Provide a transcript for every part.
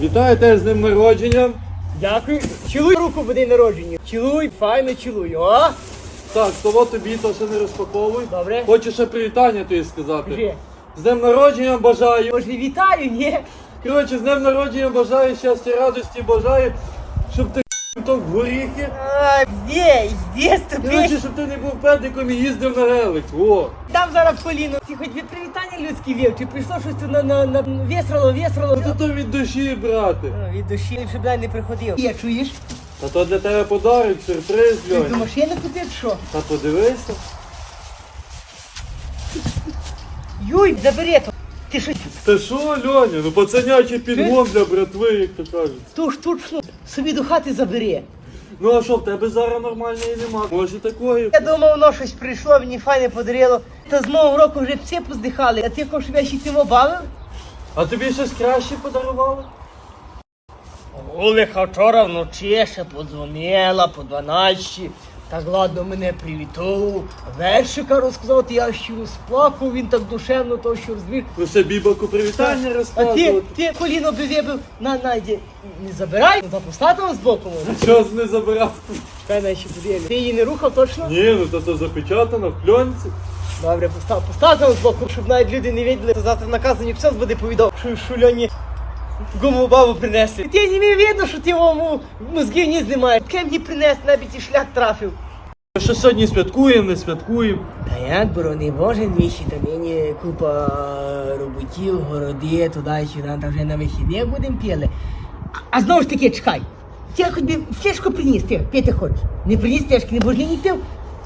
Вітаю тебе з ним народженням. Дякую. Чілуй руку в день народження. Чілуй, файно чилуй. О! Так, того тобі то ще не розпаковуй. Добре. Хочу ще привітання тобі сказати. Вже. З днем народження бажаю. Може вітаю, ні? Коротше, з днем народження бажаю щастя, радості, бажаю, щоб ти то в горіхи. А, де, де з тобі? Щоб ти не був педиком і їздив на гелик. О. Дам зараз коліно. Ти хоч від привітання людські вів, чи прийшло щось на, на, на весрало, весрало. Ну то від душі, брате. А, Від душі, щоб я не приходив. Я чуєш? Та то для тебе подарок, сюрприз, Ти до Льонь. машини купив, що? Та подивися. Юй, забери то. Ти що, Та що, Льоня, ну пацанячий підгон для братви, як то кажуть. ту штучну собі до хати забери. Ну а що, в тебе зараз нормальної нема? Може такої? Я думав, воно щось прийшло, мені файне подарило. Та з нового року вже всі поздихали. А ти хочеш, щоб я ще цим бавив? А тобі щось краще подарували? Олеха вчора вночі ще подзвонила по 12. Так ладно мене привітав. Вершика розказав, я ще розплакав, він так душевно то що розбив. Ну ще бібаку привітання А ти, ти коліно би вибив, на найді, не забирай, ну та постав з боку. Що з не забирав? Чекай, на ще подивимо. Ти її не рухав точно? Ні, ну то то запечатано в кльонці. Добре, постав, постав з боку, щоб навіть люди не виділи. То завтра наказані все буде повідав, що шульоні гумову бабу принесли. Ти не видно, що ти йому мозгів ні знімаєш. Кем мені принесли, навіть і шлях трафив. Що сьогодні святкуємо, не святкуємо. Та як, борони Боже, двічі, та нині купа роботів, городи, туди сюди, та вже на вихідні будемо піли. А, а знову ж таки, чекай. Ти хоч би флешку приніс, ти пити хочеш. Не приніс флешки, не будеш не пив,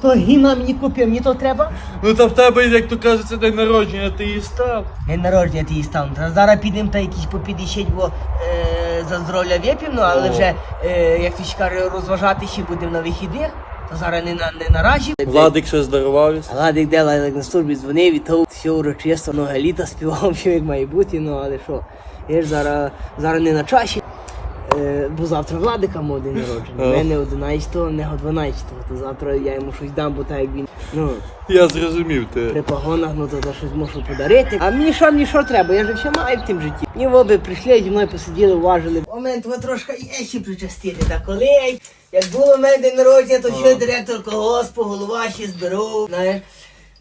то гімна мені купив, мені то треба. Ну та в тебе, як то кажеться, день народження, ти і став. День народження ти і став. Та зараз підемо та якісь по 50, бо е, за здоров'я вип'ємо, ну, але О. вже, е, як ти ще каже, розважати ще будемо на вихідних, то зараз не на, не на разі. Владик щось дарував. Владик де Лайлик на службі дзвонив, і то все урочисто, много літа співав, все як має бути, ну але що, я ж зараз, зараз не на часі. Бо завтра Владика мав день народження. У мене 11-го, не 12-го, то завтра я йому щось дам, бо так як він ну, Я зрозумів при погонах, ну то, то щось мушу подарити. А мені що, мені що треба? Я ж все маю в тім житті. Мені в оби прийшли, зі мною посиділи, уважили. Момент ви трошки є ще причастити. Та коли, як було в мене день народження, то ще директор колгоспу, голова ще зберу, знаєш.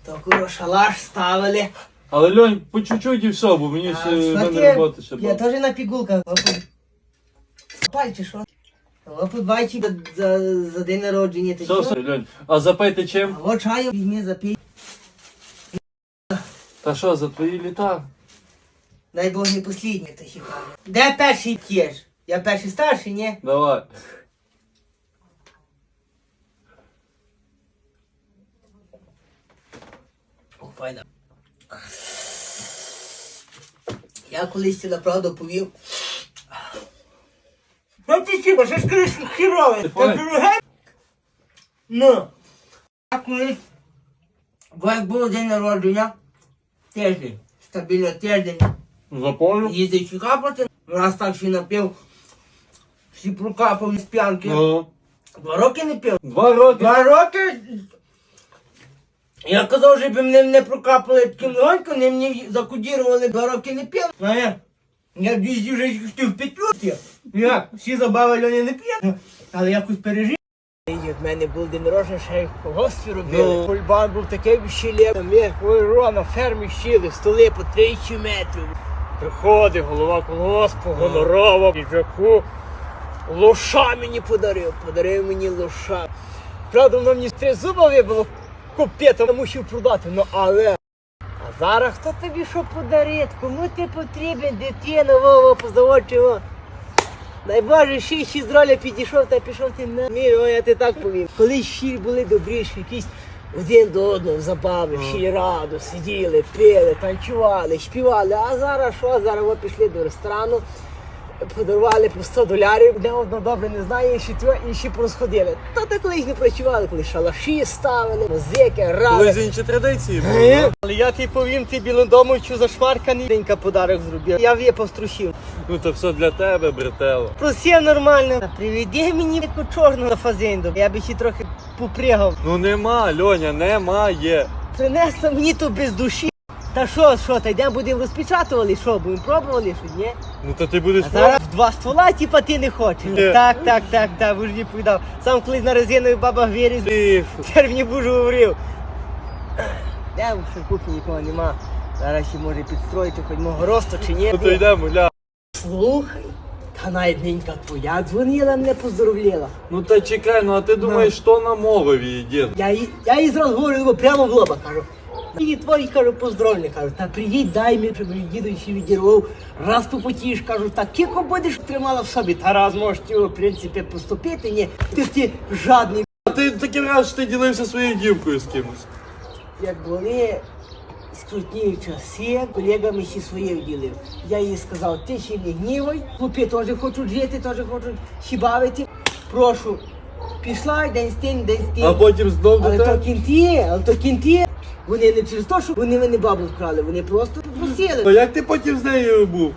То куро шалаш ставили. Але Льонь, по чуть-чуть і все, бо мені ще в мене роботи ще Я теж на пігулках. Пальці що? Опу двадцять за, за день народження. Ти Все, чув? все, Льонь. А запити чим? А от чаю візьми запій. Та що, за твої літа? Дай Бог не посліднє, то хіба. Де перший п'єш? Я перший старший, ні? Давай. О, файна. Я колись тебе правду повів. Ну ти хіба, що ж кажеш хірове? Файна. друге? Ну. Я колись, бо як було день народження, тиждень, стабільно тиждень, Запомнив? їздив капати, раз так ще напив, всі прокапав з п'янки. Ну. Два роки не пив. Два роки. Два роки. Я казав, що би мене не прокапали таким легонько, не мені закодірували два роки не пив. А я, я двісті вже хотів п'ятюрки. Як? Всі забави Льоні не п'є. Але якось пережив. В мене був день народження, ще в колгоспі робили. Ну. Пульбан був такий щілі. Ми ой, на фермі щили, столи по 30 метрів. Приходить голова колгоспу, гонорова, їжаку. Лоша мені подарив, подарив мені лоша. Правда, воно мені три зуба вибило, копєта мусив продати, ну але. Зараз хто тобі що подарить? Кому ти потрібен, дитина, Вова, позаводчого. Дай Боже, ще ще з роля підійшов та пішов ти на мій, о, я ти так повім. Колись ще були добріші, якісь один до одного забави, всі раду, сиділи, пили, танцювали, співали. А зараз що? Зараз ви пішли до ресторану, подарували по 100 долярів, де одно добре не знає, інші тво, інші порозходили. Та ти колись не працювали, коли шалаші ставили, музики, грали. Колись інші традиції були. Е, ну. Але я ти повім, ти білодомовчу зашмарканий. Денька подарок зробив. Я в'є пострушив. Ну то все для тебе, брателло. Просив нормально. Та Приведи мені таку чорну на фазенду. Я би ще трохи попрягав. Ну нема, Льоня, немає. Принесла мені то без душі. Та що, що, та йдемо будемо розпечатували, що, будемо пробували, що ні? Ну то ти будеш А зараз в два ствола, типа ти не хочеш. Ні. Так, так, так, так, ви ж не повідав. Сам колись на резиновій баба виріз, пробувати. тепер мені бужу говорив. Де в кухні нікого нема. Зараз ще може підстроїти хоч мого росту чи ні. Ну то йдемо, ля. Слухай, та навіть ненька твоя дзвонила, мене поздоровляла. Ну та чекай, ну а ти думаєш, що на мові, дід? Я їй, я їй зразу говорю ну, прямо в лоба, кажу. І твої, кажу, поздоровлю, кажу, та приїдь, дай мені, щоб мені відірвав, раз попотієш, кажу, так кіко будеш тримала в собі, та раз можеш ти, в принципі, поступити, ні, ти ти жадний, А ти такий раз, що ти ділився своєю дівкою з кимось. як були скрутні часи, колегами ще своє ділив. Я їй сказав, ти ще не гнівай, хлопці теж хочуть жити, теж хочуть ще бавити, прошу, пішла, день тим, день тим. А потім знов до Але то тебе. кінті, але то кінті. Вони не через те, що вони мене бабу вкрали, вони просто То попросили. як ти потім з нею був?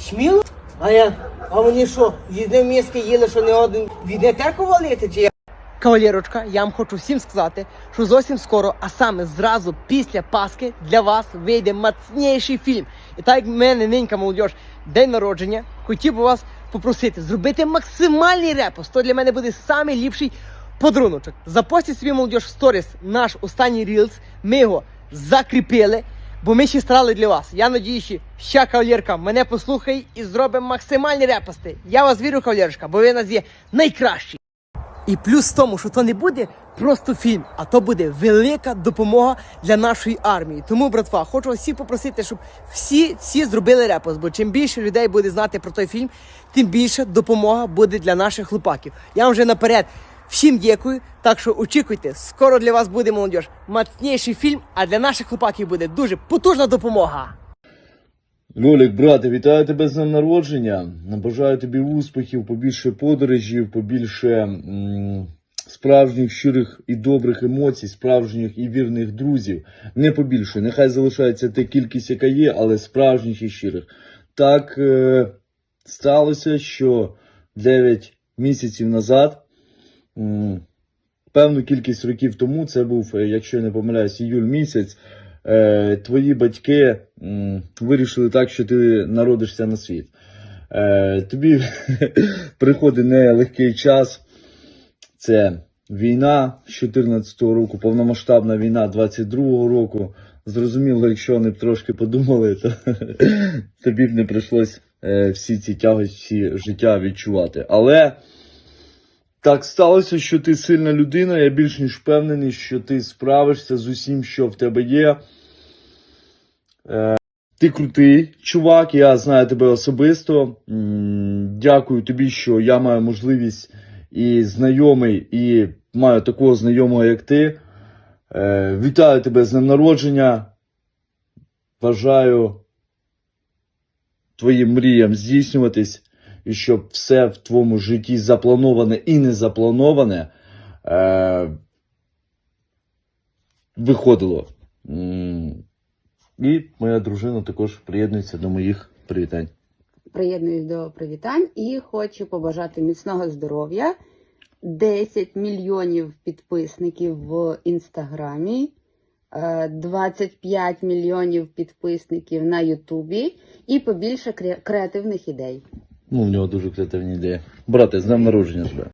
Сміло? А я, а вони що, їздив міски їли, що не один від нетерку валити, чи я? Кавалерочка, я вам хочу всім сказати, що зовсім скоро, а саме зразу після Пасхи для вас вийде мацніший фільм. І так як в мене ненька молодь, день народження, хотів би вас попросити зробити максимальний репост. То для мене буде найліпший подаруночок. Запостіть собі молодь в сторіс наш останній рілс. Ми його закріпили, бо ми ще старали для вас. Я надію, що ща кавалерка мене послухає і зробить максимальні репости. Я вас вірю, кавалерочка, бо ви нас є найкращі. І плюс в тому, що то не буде просто фільм, а то буде велика допомога для нашої армії. Тому, братва, хочу вас всіх попросити, щоб всі, всі зробили репост, бо чим більше людей буде знати про той фільм, тим більше допомога буде для наших хлопаків. Я вже наперед всім дякую. Так що очікуйте, скоро для вас буде молодь мацніший фільм, а для наших хлопаків буде дуже потужна допомога. Льолік, брате, вітаю тебе з днем народження. Бажаю тобі успіхів, побільше подорожів, побільше м, справжніх щирих і добрих емоцій, справжніх і вірних друзів. Не побільше. Нехай залишається та кількість, яка є, але справжніх і щирих. Так е, сталося, що 9 місяців назад, певну кількість років тому, це був, е, якщо я не помиляюсь, іюль місяць. Е, твої батьки вирішили так, що ти народишся на світ. Е, тобі приходить нелегкий час. Це війна з 14-го року, повномасштабна війна 22-го року. Зрозуміло, якщо вони б трошки подумали, то тобі б не прийшлось всі ці тягості життя відчувати. Але так сталося, що ти сильна людина. Я більш ніж впевнений, що ти справишся з усім, що в тебе є. Е, ти крутий чувак, я знаю тебе особисто. Дякую тобі, що я маю можливість і знайомий, і маю такого знайомого, як ти. Е, Вітаю тебе з днем народження. Бажаю твоїм мріям здійснюватись, і щоб все в твоєму житті заплановане і не заплановане е, виходило. І моя дружина також приєднується до моїх привітань. приєднуюсь до привітань і хочу побажати міцного здоров'я, 10 мільйонів підписників в інстаграмі, е, 25 мільйонів підписників на Ютубі і побільше креативних ідей. Ну, у нього дуже креативні ідеї. Брате, з днем народження тебе.